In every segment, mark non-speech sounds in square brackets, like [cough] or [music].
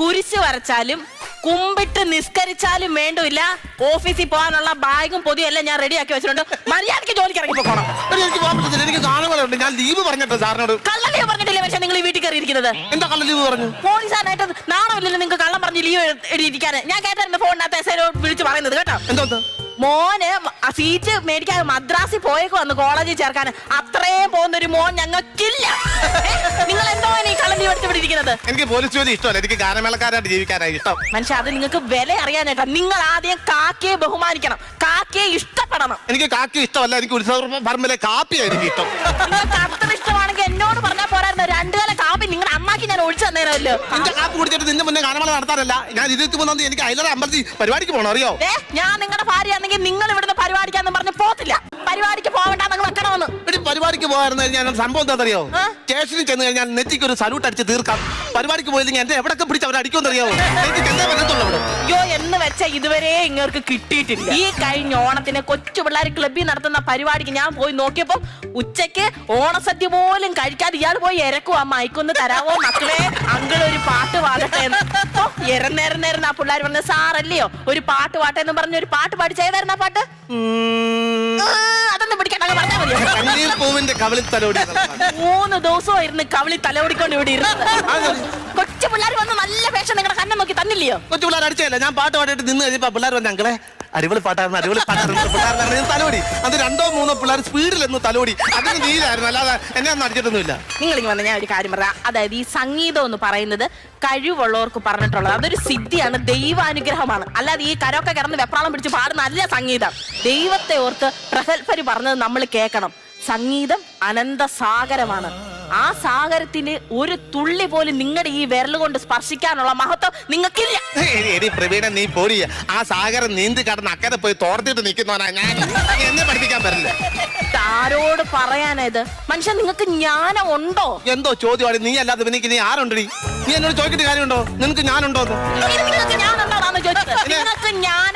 കുരിശ് വരച്ചാലും കുമ്പിട്ട് നിസ്കരിച്ചാലും വേണ്ടില്ല. ഓഫീസിൽ പോകാനുള്ള ബാഗും പൊതിയും എല്ലാം ഞാൻ റെഡിയാക്കി വെച്ചിട്ടുണ്ട്. മര്യാദയ്ക്ക് ജോലിക്ക് ഇറങ്ങി പോകണം എടി, എനിക്ക് പോകാൻ പറ്റത്തില്ല. എനിക്ക് കാണുമ്പോഴുണ്ട് ഞാൻ ലീവ് പറഞ്ഞിട്ടോ സാറിനോട്. കള്ളലീവ് പറഞ്ഞിട്ടില്ലേ പക്ഷെ നിങ്ങൾ ഈ വീട്ടിൽ കയറിയിരിക്കുന്നത്? എന്താ കള്ള ലീവ് പറഞ്ഞു? പോലീസാനായിട്ട് നാണമില്ലല്ലോ നിങ്ങൾക്ക് കള്ളം പറഞ്ഞ് ലീവ് എഴുതിയിരിക്കാൻ ഞാൻ കേട്ടായിരുന്നു ഫോണിനകത്ത് എസ് വിളിച്ച് പറയുന്നത് കേട്ടോ. എന്തോന്ന് മോന് സീറ്റ് മേടിക്കാൻ മദ്രാസിൽ പോയേക്ക് വന്ന് കോളേജിൽ ചേർക്കാൻ. അത്രയും പോകുന്ന ഒരു മോൻ ഞങ്ങൾക്കില്ല. നിങ്ങൾ എന്തോ ഈ കളഞ്ഞി ഇരിക്കുന്നത് എനിക്ക് പോലീസ് ജോലി ഇഷ്ടമല്ല. എനിക്ക് ഗാനമേളക്കാരായിട്ട് ജീവിക്കാനായി ഇഷ്ടം. മനുഷ്യ അത് നിങ്ങൾക്ക് വില അറിയാനായിട്ടാ. നിങ്ങൾ ആദ്യം കാക്കയെ ബഹുമാനിക്കണം. കാക്കയെ ഇഷ്ടപ്പെടണം. എനിക്ക് കാക്കി ഇഷ്ടമല്ല. എനിക്ക് ഉത്സവ പറമ്പിലെ കാപ്പിയാണ് എനിക്ക് ഇഷ്ടം. നിങ്ങൾക്ക് അത്ര ഇഷ്ടമാണെങ്കിൽ എന്നോട് പറഞ്ഞാൽ പോരായിരുന്നു. രണ്ടു കാല കാപ്പി നിങ്ങളുടെ അമ്മാക്ക് ഞാൻ ഒഴിച്ചു തന്നേരല്ലോ നിന്റെ കാപ്പ് കുടിച്ചിട്ട് നിന്റെ മുന്നേ ഗാനമേള നടത്താറില്ല ഞാൻ ഇരുപത്തി മൂന്നാം തീയതി എനിക്ക് അയലറ അമ്പലത്തിൽ പരിപാടിക്ക് പോകണം അറിയോ? ഏ ഞാൻ നിങ്ങളുടെ ഭാര്യയാണെങ്കിൽ നിങ്ങൾ ഇവിടുന്ന് പരിപാടിക്കാന്ന് പറഞ്ഞ് പോത്തില്ല. പരിപാടിക്ക് പോകണ്ട നിങ്ങൾ വെക്കണമെന്ന് എടി പരിപാടിക്ക് പോകാറുന്ന ഞാൻ സംഭവം എന്താ അറിയോ ആ? സ്റ്റേഷനിൽ ചെന്ന് കഴിഞ്ഞാൽ നെറ്റിക്ക് ഒരു സല്യൂട്ട് അടിച്ച് തീർക്കാം. പരിപാടിക്ക് പോയില്ലെങ്കിൽ എന്റെ എവിടൊക്കെ പിടിച്ച് അവരെ അടിക്കുമെന്ന് അറിയാവോ എനിക്ക് [laughs] ചെന്നേ പറ്റത്തുള്ളൂ അവിടെ? അയ്യോ ഇതുവരെ ഇങ്ങർക്ക് കിട്ടിയിട്ടില്ല. ഈ കഴിഞ്ഞ ഓണത്തിന് കൊച്ചു പിള്ളേർ ക്ലബ്ബിൽ നടത്തുന്ന പരിപാടിക്ക് ഞാൻ പോയി നോക്കിയപ്പോ ഉച്ചയ്ക്ക് ഓണസദ്യ പോലും കഴിക്കാതെ ഇയാൾ പോയി ഇരക്കും ആ മൈക്കൊന്ന് തരാവോ? മക്കളെ അങ്കിൾ ഒരു പാട്ട് പാടട്ടെ എന്ന്. ഓ, എരന്നേരം നേരം ആ പിള്ളേർ പറഞ്ഞ സാറല്ലയോ ഒരു പാട്ട് പാട്ടെ എന്ന് പറഞ്ഞ ഒരു പാട്ട് പാടി ചെയ്തായിരുന്നു ആ പാട്ട്? അതൊന്നും പിടിക്കണ്ട പൂവിന്റെ കവളി തലോടി മൂന്ന് ദിവസമായിരുന്നു കവളി തലോടിക്കൊണ്ട് ഇവിടെ ഇരുന്നത്. കൊച്ചു പിള്ളേർ വന്ന് നല്ല കണ്ണം കൊച്ചു പിള്ളേർ അടിച്ചതല്ല? ഞാൻ പാട്ട് പാടിയിട്ട് നിന്ന് കഴിഞ്ഞപ്പോ പിള്ളേർ വന്ന അങ്കളെ അടിപൊളി പാട്ടായിരുന്നു അടിപൊളി പാട്ടായിരുന്നു പിള്ളേർ തലോടി. അത് രണ്ടോ മൂന്നോ പിള്ളേർ സ്പീഡിലൊന്നും തലോടി. അതിന് നീലായിരുന്നു അല്ലാതെ എന്നെ ഒന്നും അടിച്ചിട്ടൊന്നുമില്ല. നിങ്ങൾ ഇങ്ങനെ വന്ന ഞാൻ ഒരു കാര്യം പറയാം. അതായത് ഈ സംഗീതം എന്ന് പറയുന്നത് കഴിവുള്ളവർക്ക് പറഞ്ഞിട്ടുള്ളത് അതൊരു സിദ്ധിയാണ് ദൈവാനുഗ്രഹമാണ്. അല്ലാതെ ഈ കരൊക്കെ കിടന്ന് വെപ്രാളം പിടിച്ച് പാടുന്ന അല്ല സംഗീതം. ദൈവത്തെ ഓർത്ത് പ്രഗത്ഭര് പറഞ്ഞത് നമ്മൾ കേൾക്കണം. സംഗീതം അനന്ത സാഗരമാണ്. ആ സാഗരത്തിന് ഒരു തുള്ളി പോലും നിങ്ങളുടെ ഈ വിരൽ കൊണ്ട് സ്പർശിക്കാനുള്ള മഹത്വം നിങ്ങൾക്കില്ല. എടി, പ്രവീണ നീ പോടി ആ സാഗരം നീന്തി കടന്ന് അക്കരെ പോയി തോർത്തിട്ട് നിൽക്കുന്നവനാ ഞാൻ. എന്നെ പഠിപ്പിക്കാൻ പറ്റില്ല. ആരോട് പറയാനത് മനുഷ്യൻ നിങ്ങൾക്ക് ജ്ഞാനം ഉണ്ടോ? എന്തോ ചോദ്യമാണ്. നീ അല്ലാതെ എനിക്ക് നീ ആരുണ്ടടി നീ എന്നോട് ചോദിക്കുന്ന കാര്യമുണ്ടോ? നിനക്ക് ഞാനുണ്ടോ നിങ്ങൾക്ക് ചോദിച്ചത്. നിങ്ങൾക്ക്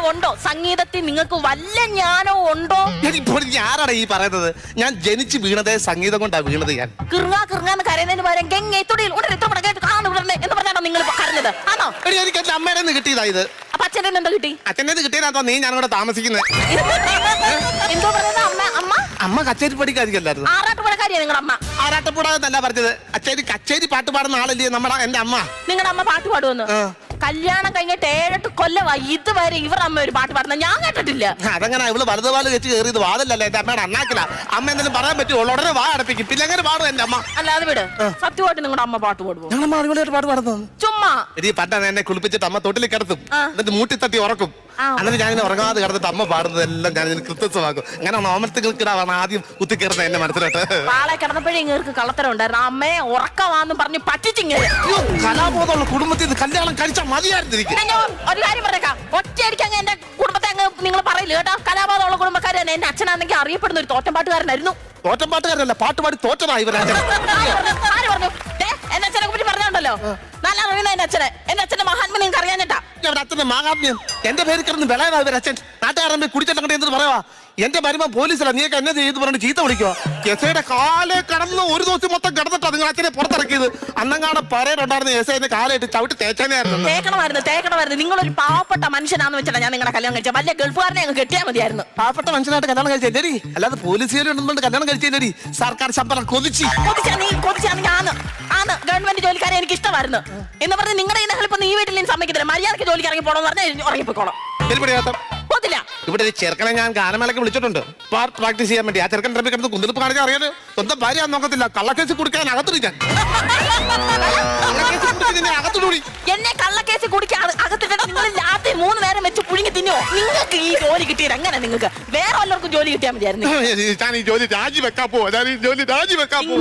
ജ്ഞാനമുണ്ടോ സംഗീതത്തിൽ നിങ്ങൾക്ക് വല്ല ജ്ഞാനവും ഉണ്ടോ? ഇപ്പോൾ ഞാനാണ് ഈ പറയുന്നത്. ഞാൻ ജനിച്ച് വീണതേ സംഗീതം കൊണ്ടാ വീണത് ഞാൻ. കിറുങ്ങാ കിറുങ്ങാന്ന് കരയുന്നതിന് പകരം ഗംഗെ തുടിയിൽ ഉടനെ ഇത്ര പടം കേട്ട് കാണു ഉടനെ എന്ന് പറഞ്ഞാണോ നിങ്ങൾ ഇപ്പൊ കരഞ്ഞത്? ആണോ? എടി എനിക്ക് എന്റെ അമ്മയുടെ നിന്ന് കിട്ടിയതാ ഇത്. അപ്പൊ അച്ഛന്റെ എന്താ കിട്ടി? അച്ഛന്റെ കിട്ടിയതാ നീ ഞാനിവിടെ താമസിക്കുന്നത് എന്തോ പറയുന്നത് അമ്മ അമ്മ? അമ്മ കച്ചേരി പഠിക്കാതിരിക്കല്ലായിരുന്നു ആറാട്ടുപുഴക്കാരിയാ നിങ്ങളുടെ അമ്മ? ആറാട്ടപ്പെടാതെന്നല്ല പറഞ്ഞത്. അച്ചേരി കച്ചേരി പാട്ട് പാടുന്ന ആളല്ലേ നമ്മുടെ എന്റെ അമ്മ. നിങ്ങളുടെ അമ്മ പാട്ട് പാടുമെന്ന്. കല്യാണം കഴിഞ്ഞിട്ട് ഏഴെട്ട് കൊല്ലമായി. ഇതുവരെ ഇവർ അമ്മ ഒരു പാട്ട് പാടുന്ന ഞാൻ കേട്ടിട്ടില്ല. അതങ്ങനെ ഇവൾ വലതുപാൽ വെച്ച് കയറിയത് വാതിലല്ല എന്റെ അമ്മയുടെ അണ്ണാക്കില. അമ്മ എന്തെങ്കിലും പറയാൻ പറ്റുമോ? ഉടനെ വാ അടപ്പിക്കും. പിന്നെ അങ്ങനെ പാടും എന്റെ അമ്മ? അല്ലാതെ വിട്. സത്യമായിട്ട് നിങ്ങളുടെ അമ്മ പാട്ട് പാടുമോ ഞങ്ങൾ അടിപൊളിയായിട്ട് പാട്ട് പാടുന്നു ചുമ്മാ. എടി പണ്ടാണ് എന്നെ കുളിപ്പിച്ചിട്ട് അമ്മ തൊട്ടിൽ കിടത്തും. എന്നിട്ട് മൂട്ടി തട്ടി ഉറക്കും. ആ. ഞാൻ ഇങ്ങനെ ഉറങ്ങാതെ കിടന്നിട്ട് അമ്മ പാടുന്നതെല്ലാം ഞാൻ ഇതിന് കൃത്യത്വമാക്കും അങ്ങനെ ഓമനത്തുകൾക്കിടാവാണ് ആദ്യം കുത്തിക്കയറുന്നത് എന്റെ മനസ്സിലോട്ട്. പാളെ കിടന്നപ്പോഴേ ഇങ്ങനെ കള്ളത്തരം ഉണ്ടായിരുന്നു. അമ്മയെ ഉറക്കമാന്ന് പറഞ്ഞ് പറ്റിച്ചിങ്ങ കലാബോധമുള്ള കുടുംബത്തിൽ നിന്ന് കല്യാണം കഴിച്ചാൽ മതിയായിരുന്നു ഒരു കാര്യം പറഞ്ഞേക്കാം. ഒറ്റയടിക്ക് അങ്ങ് എന്റെ കുടുംബത്തെ അങ്ങ് നിങ്ങൾ പറയില്ല കേട്ടോ? കലാബോധമുള്ള കുടുംബക്കാർ തന്നെ എന്റെ അച്ഛനാണെങ്കിൽ അറിയപ്പെടുന്ന ഒരു തോറ്റംപാട്ടുകാരനായിരുന്നു തോറ്റംപാട്ടുകാരനല്ല പാട്ടുപാടി തോറ്റതാ ഇവരെ പറഞ്ഞു? എന്റെ അച്ഛനെ കുറിച്ച് പറഞ്ഞുണ്ടല്ലോ നല്ല അറിയുന്ന എന്റെ അച്ഛനെ. എന്റെ അച്ഛന്റെ അറിയാഞ്ഞിട്ടാ അച്ഛന്റെ മാഹാത്മ്യം എന്റെ പേര് കിടന്ന് വിളയതാ അവരച്ഛൻ അച്ഛൻ. നാട്ടുകാരൻ പോയി എന്ന് എന്ത് പറയാ എന്റെ മരുമ പോലീസിലാ നീയൊക്കെ എന്നെ ചെയ്ത് പറഞ്ഞിട്ട് ചീത്ത വിളിക്കുക എസ് ഐയുടെ കാലെ കടന്ന് ഒരു ദിവസം മൊത്തം കിടന്നിട്ടാ നിങ്ങൾ അച്ഛനെ പുറത്തിറക്കിയത്. അന്നങ്ങാടെ പരേടുണ്ടായിരുന്ന എസ് ഐന്റെ കാലായിട്ട് ചവിട്ടി തേച്ചേനായിരുന്നു തേക്കണമായിരുന്നു തേക്കണമായിരുന്നു. നിങ്ങളൊരു പാവപ്പെട്ട മനുഷ്യനാന്ന് വെച്ചാൽ ഞാൻ നിങ്ങളുടെ കല്യാണം കഴിച്ചത്. വലിയ ഗൾഫുകാരനെ അങ്ങ് കെട്ടിയാൽ മതിയായിരുന്നു. പാവപ്പെട്ട മനുഷ്യനായിട്ട് കല്യാണം കഴിച്ചേരി അല്ലാതെ പോലീസുകാരും കല്യാണം കഴിച്ചേരി സർക്കാർ ശമ്പളം കൊതിച്ചു. കൊതിച്ചാ നീ ആന്ന് ആന്ന് ഗവൺമെന്റ് ജോലിക്കാരെ എനിക്ക് ഇഷ്ടമായിരുന്നു എന്ന് പറഞ്ഞ് നിങ്ങളുടെ ഈ ഇപ്പൊ നീ വീട്ടിൽ നിന്ന് സമ്മതിക്കത്തില്ല. മര്യാദയ്ക്ക് ജോലിക്ക് ഇറങ്ങി പോകണമെന്ന് പറഞ്ഞാൽ ഉറങ്ങിപ്പോയിക്കോളാം. ശരിപ്പടിയാത്ത പോത്തില്ല ഇവിടെ ഒരു ചെറുക്കനെ ഞാൻ ഗാനമേളക്ക് വിളിച്ചിട്ടുണ്ട്. പാർട്ട് പ്രാക്ടീസ് ചെയ്യാൻ വേണ്ടി. ആ ചെറുക്കൻ ട്രബി കിടന്ന് കുന്തിരിപ്പ് കാണിക്കാൻ അറിയാലോ. സ്വന്തം ഭാര്യ നോക്കത്തില്ല. കള്ളക്കേസ് കുടിക്കാൻ അകത്തിരിക്കാൻ എന്നെ കള്ളക്കേസ് കുടിക്കാൻ അകത്തിട്ട് നിങ്ങൾ രാത്രി മൂന്ന് നേരം വെച്ച് പുഴുങ്ങി തിന്നോ? നിങ്ങൾക്ക് ഈ ജോലി കിട്ടിയത് എങ്ങനെ നിങ്ങൾക്ക്? വേറെ വല്ലവർക്കും ജോലി കിട്ടിയാൽ മതിയായിരുന്നു. ഞാൻ ഈ ജോലി രാജിവെക്കാൻ പോവാ. ഞാൻ ഈ ജോലി രാജിവെക്കാൻ പോവാ.